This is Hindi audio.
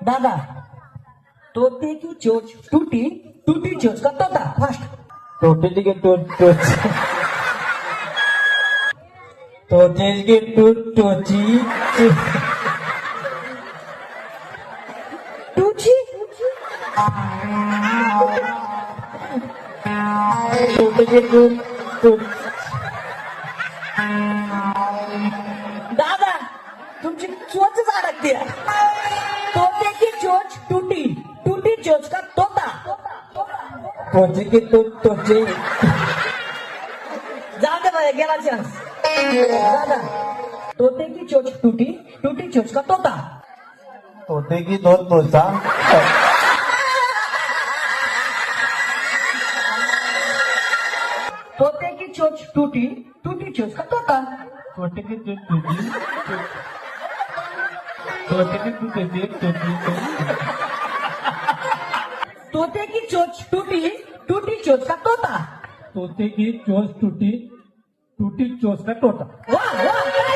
दादा तोते की चोच टूटी टूटी चोच का तोता फास्ट तोते की टोच टोच तोते की टोच टोची टूची? तोते की टोच दादा तुमची चोचच अडकते टूटी का तोता। तोते की टोच टोची जाऊ दे बरं गेला चान्स तोते की चोच टूटी टूटी चोच का तोता। तोते की दोन तोचा तोते की चोच टूटी टूटी चोच का तोता। तोते की टोच टोची तोते की टोची टोची तोते की चोच टूटी टूटी चोच का तोता। तोते की चोच टूटी टूटी चोच का तोता। वाह वाह